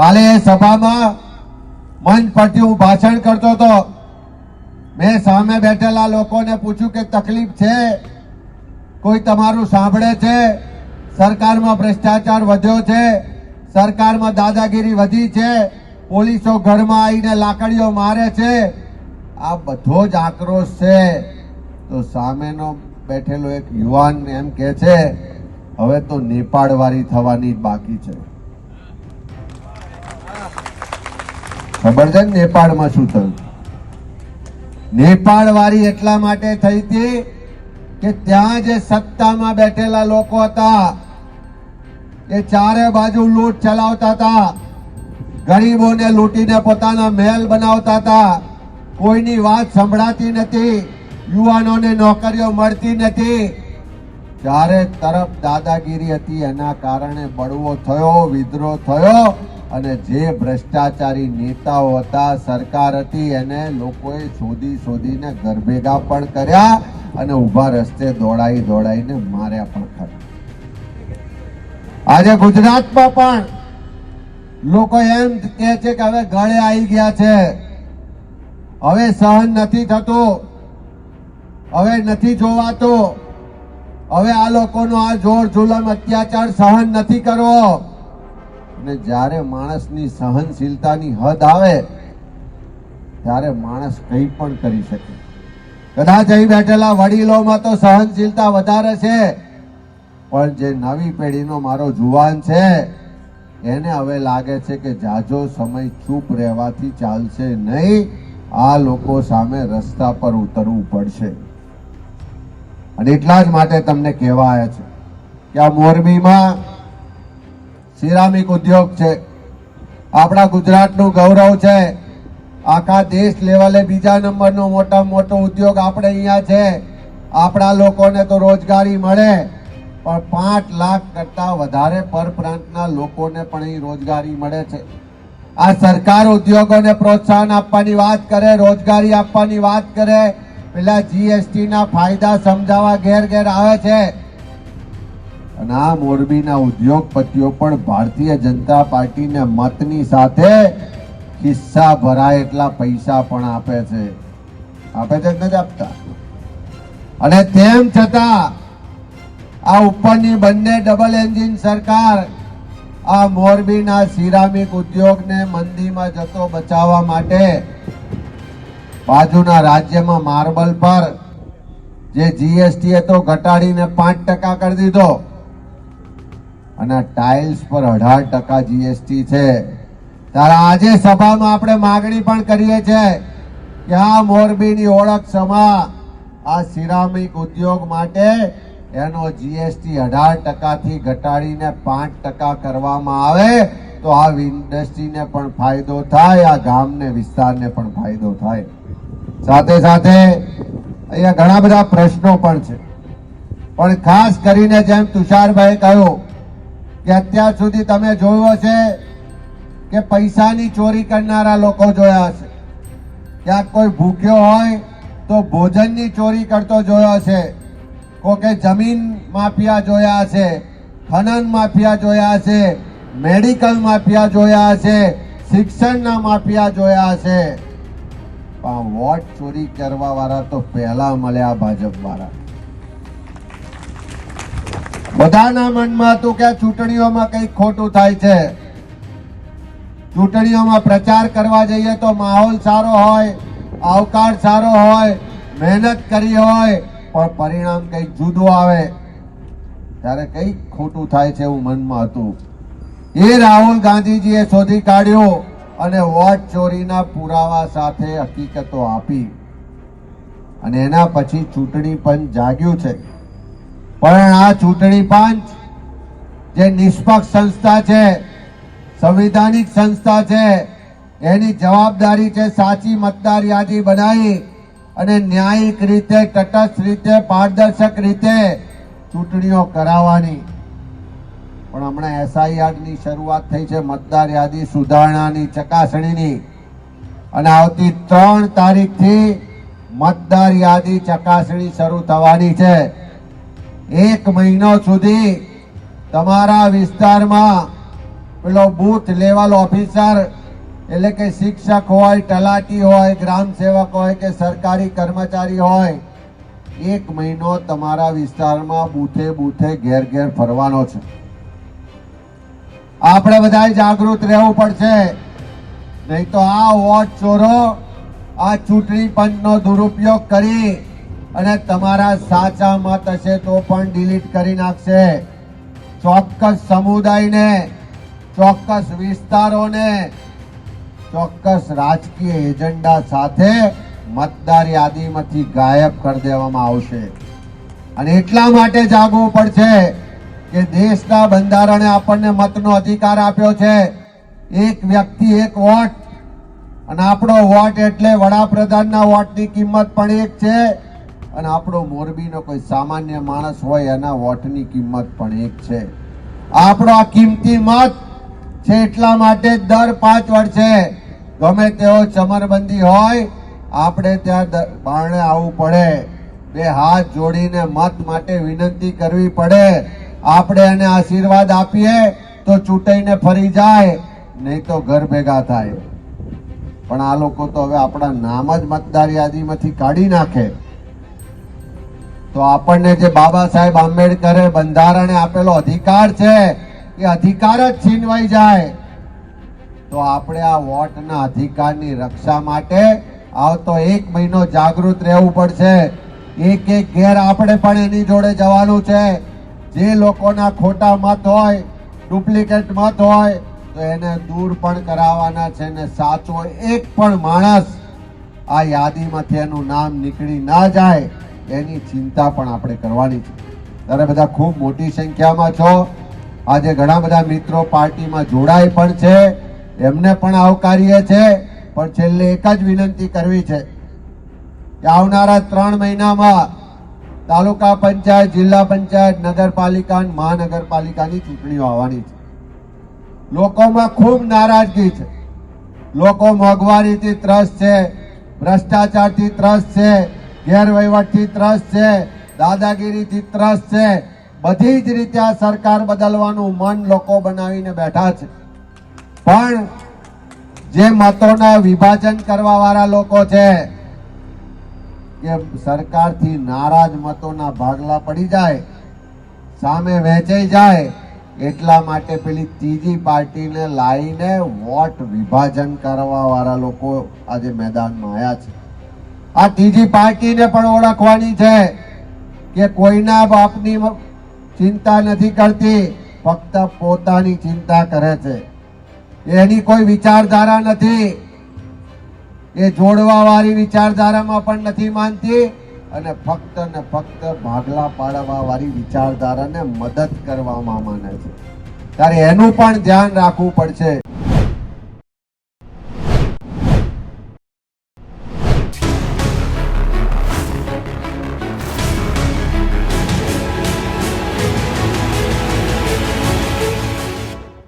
કાલે સભામાં મંચ પરથી હું ભાષણ કરતો હતો. મેં સામે બેઠેલા લોકોને પૂછ્યું કે તકલીફ છે? કોઈ તમારું સાંભળે છે? સરકારમાં ભ્રષ્ટાચાર વધ્યો છે? સરકારમાં દાદાગીરી વધી છે? પોલીસો ઘરમાં આવીને લાકડીઓ મારે છે? આ બધો જ આક્રોશ છે. તો સામેનો બેઠેલો એક યુવાન એમ કે છે, હવે તો નેપાળવાળી થવાની જ બાકી છે. ખબર છે નેપાળમાં શું થયું? નેપાળ વાળી એટલા માટે થઈ હતી કે ત્યાં જે સત્તામાં બેઠેલા લોકો હતા, એ ચારે બાજુ લૂંટ ચલાવતા હતા. ગરીબોને લૂંટીને પોતાના મહેલ બનાવતા હતા. કોઈની વાત સંભળાતી નથી, યુવાનોને નોકરીઓ મળતી નથી. ચારે તરફ દાદાગીરી હતી, એના કારણે બળવો થયો, વિદ્રોહ થયો. અને જે ભ્રષ્ટાચારી નેતાઓ હતા, સરકાર હતી, એને લોકોએ શોધી શોધીને ગરભેગા પણ કર્યા અને ઊભા રસ્તે દોડાઈ દોડાઈને માર્યા પણ ખરા. આજે ગુજરાતમાં પણ લોકો એમ કહે છે કે હવે ગળે આવી ગયા છે. હવે સહન નથી થતું. હવે નથી જોવાતું. હવે આ લોકોનો આ જોર જુલમ અત્યાચાર સહન નથી કરવો. અને જ્યારે માણસની સહનશીલતાની હદ આવે, ત્યારે માણસ કંઈ પણ કરી શકે. કદાચ અહીં બેઠેલા વડીલોમાં તો સહનશીલતા વધારે છે, પણ જે નવી પેઢીનો મારો જુવાન છે, એને હવે લાગે છે કે જાજો સમય ચૂપ રહેવાથી ચાલશે નહીં, આ લોકો સામે રસ્તા પર ઉતરવું પડશે. અને એટલા જ માટે તમને કહેવાય છે કે આ મોરબીમાં સિરામિક ઉદ્યોગ છે. આપણા ગુજરાતનું ગૌરવ છે. આખા દેશ લેવલે બીજા નંબરનો મોટા મોટો ઉદ્યોગ આપણે અહીંયા છે. આપણા લોકોને તો રોજગારી મળે. પણ પાંચ લાખ કરતા વધારે પરપ્રાંતના લોકોને પણ અહીં રોજગારી મળે છે. આ સરકાર ઉદ્યોગોને પ્રોત્સાહન આપવાની વાત કરે, રોજગારી આપવાની વાત કરે. પેલા જીએસટી ના ફાયદા સમજાવવા ઘેર ઘેર આવે છે. અને આ મોરબીના ઉદ્યોગપતિઓ પણ ભારતીય જનતા પાર્ટીને મતની સાથે ખિસ્સા ભરાય એટલા પૈસા પણ આપે છે. આપે છે નથી આપતા? અને તેમ છતાં, આ ઉપરની બંને ડબલ એન્જિન સરકાર આ મોરબીના સિરામિક ઉદ્યોગને મંદીમાં જતો બચાવવા માટે બાજુના રાજ્યમાં માર્બલ પર જે જીએસટી હતો ઘટાડીને પાંચ ટકા કરી દીધો. અને ટાઇલ્સ પર અઢાર ટકા જીએસટી છે. ત્યારે આજે સભામાં આપણે માગણી પણ કરીએ છીએ કે આ મોરબીની ઓળખ સમા આ સિરામિક ઉદ્યોગ માટે એનો જીએસટી અઢાર ટકાથી ઘટાડીને પાંચ ટકા કરવામાં આવે તો આ ઇન્ડસ્ટ્રીને પણ ફાયદો થાય, આ ગામને, વિસ્તારને પણ ફાયદો થાય. સાથે સાથે અહીંયા ઘણા બધા પ્રશ્નો પણ છે. પણ ખાસ કરીને જેમ તુષારભાઈ કહ્યું કે અત્યાર સુધી તમે જોયું હશે કે પૈસાની ચોરી કરનારા લોકો જોયા હશે. ક્યાંક કોઈ ભૂખ્યો હોય તો ભોજનની ચોરી કરતો જોયો હશે. કોકે જમીન માફિયા જોયા હશે, ખનન માફિયા જોયા હશે, મેડિકલ માફિયા જોયા હશે, શિક્ષણના માફિયા જોયા હશે. પણ વોટ ચોરી કરવા વાળા તો પહેલા મળ્યા ભાજપ વાળા બધાના મનમાં હતું કે ચૂંટણીઓમાં કંઈક ખોટું થાય છે? ચૂંટણીઓમાં પ્રચાર કરવા જઈએ તો માહોલ સારો હોય, આવકાર સારો હોય, મહેનત કરી હોય, પણ પરિણામ કંઈક જુદું આવે. ત્યારે કંઈક ખોટું થાય છે એવું મનમાં હતું. એ રાહુલ ગાંધીજીએ શોધી કાઢ્યું અને વોટ ચોરીના પુરાવા સાથે હકીકતો આપી. અને એના પછી ચૂંટણી પંચ જાગ્યું છે. પણ આ ચૂંટણી પંચ જે નિષ્પક્ષ સંસ્થા છે, સંવિધાનિક સંસ્થા છે, એની જવાબદારી છે સાચી મતદાર યાદી બનાવી અને ન્યાયિક રીતે, તટસ્થ રીતે, પારદર્શક રીતે ચૂંટણીઓ કરાવવાની. પણ હમણાં એસઆઈઆરની શરૂઆત થઈ છે મતદાર યાદી સુધારણાની ચકાસણીની. અને આવતી ત્રણ તારીખથી મતદાર યાદી ચકાસણી શરૂ થવાની છે. એક મહિનો સુધી તમારા વિસ્તારમાં પેલો બૂથ લેવલ ઓફિસર એટલે કે શિક્ષક હોય, તલાટી હોય, ગ્રામ સેવક હોય કે સરકારી કર્મચારી હોય, એક મહિનો તમારા વિસ્તારમાં બૂથે બૂથે ઘેર ઘેર ફરવાનો છે. આપણે બધાએ જાગૃત રહેવું પડશે. નહીં તો આ વોટ ચોરો, આ ચૂંટણી પંચનો દુરુપયોગ કરી અને તમારા સાચા મત હશે તો પણ ડિલીટ કરી નાખશે. ચોક્કસ સમુદાયને, ચોક્કસ વિસ્તારોને, ચોક્કસ રાજકીય એજન્ડા સાથે મતદાર યાદીમાંથી ગાયબ કરી દેવામાં આવશે. અને એટલા માટે જાગવું પડશે કે દેશના બંધારણે આપણને મતનો અધિકાર આપ્યો છે. એક વ્યક્તિ એક વોટ, અને આપણો વોટ એટલે વડાપ્રધાનના વોટની કિંમત પણ એક છે. અને આપણો મોરબીનો કોઈ સામાન્ય માણસ હોય એના વોટની કિંમત પણ એક છે. આપણો આ કિંમતી મત છે એટલા માટે દર પાંચ વર્ષે. ગમે તેવો ચમરબંધી હોય, આપણે ત્યાં બારણે આવવું પડે. બે હાથ જોડીને મત માટે વિનંતી કરવી પડે. આપણે એને આશીર્વાદ આપીએ તો ચૂંટાઈને ફરી જાય, નહીં તો ઘર ભેગા થાય. પણ આ લોકો તો હવે આપણા નામ જ મતદાર યાદીમાંથી કાઢી નાખે. તો આપણને જે બાબા સાહેબ આંબેડકરે બંધારણે આપેલો અધિકાર છે, એ અધિકાર જ છીનવાઈ જાય. તો આપણે આ વોટના અધિકારની રક્ષા માટે આવતો એક મહિનો જાગૃત રહેવું પડશે. એક એક ઘેર આપણે પણ એની જોડે જવાનું છે. જે લોકોના ખોટા મત હોય, ડુપ્લિકેટ મત હોય, તો એને દૂર પણ કરાવવાના છે ને સાચો એક પણ માણસ આ યાદીમાંથી એનું નામ નીકળી ના જાય. એની ચિંતા પણ આપણે કરવાની છે. ત્યારે બધા ખૂબ મોટી સંખ્યામાં છો. આજે ઘણા બધા મિત્રો પાર્ટીમાં જોડાય પણ છે. એમને પણ આવકારીએ છે. પણ છેલ્લે એક જ વિનંતી કરવી છે કે આવનારા ત્રણ મહિનામાં તાલુકા પંચાયત, જિલ્લા પંચાયત, નગરપાલિકા અને મહાનગરપાલિકાની ચૂંટણીઓ આવવાની છે. લોકોમાં ખૂબ નારાજગી છે. લોકો મોંઘવારીથી ત્રસ્ત છે, ભ્રષ્ટાચારથી ત્રસ્ત છે. ગેરવહીવટથી ત્રસ્ત છે, દાદાગીરીથી ત્રસ્ત છે. બધી જ રીતે આ સરકાર બદલવાનું મન લોકો બનાવીને બેઠા છે. પણ જે મતોના વિભાજન કરવા વાળા લોકો છે કે સરકારથી નારાજ મતોના ભાગલા પડી જાય, સામે વહેંચાઈ જાય, એટલા માટે પેલી ત્રીજી પાર્ટીને લાવીને વોટ વિભાજન કરવા વાળા લોકો આજે મેદાનમાં આવ્યા છે. આ ત્રીજી પાર્ટીને પણ ઓળખવાની છે કે કોઈના બાપની ચિંતા નથી કરતી, ફક્ત પોતાની ચિંતા કરે છે. એની કોઈ વિચારધારા નથી. એ જોડવા વાળી વિચારધારામાં પણ નથી માનતી અને ફક્ત ને ફક્ત ભાગલા પાડવા વાળી વિચારધારાને મદદ કરવામાં માને છે. ત્યારે એનું પણ ધ્યાન રાખવું પડશે.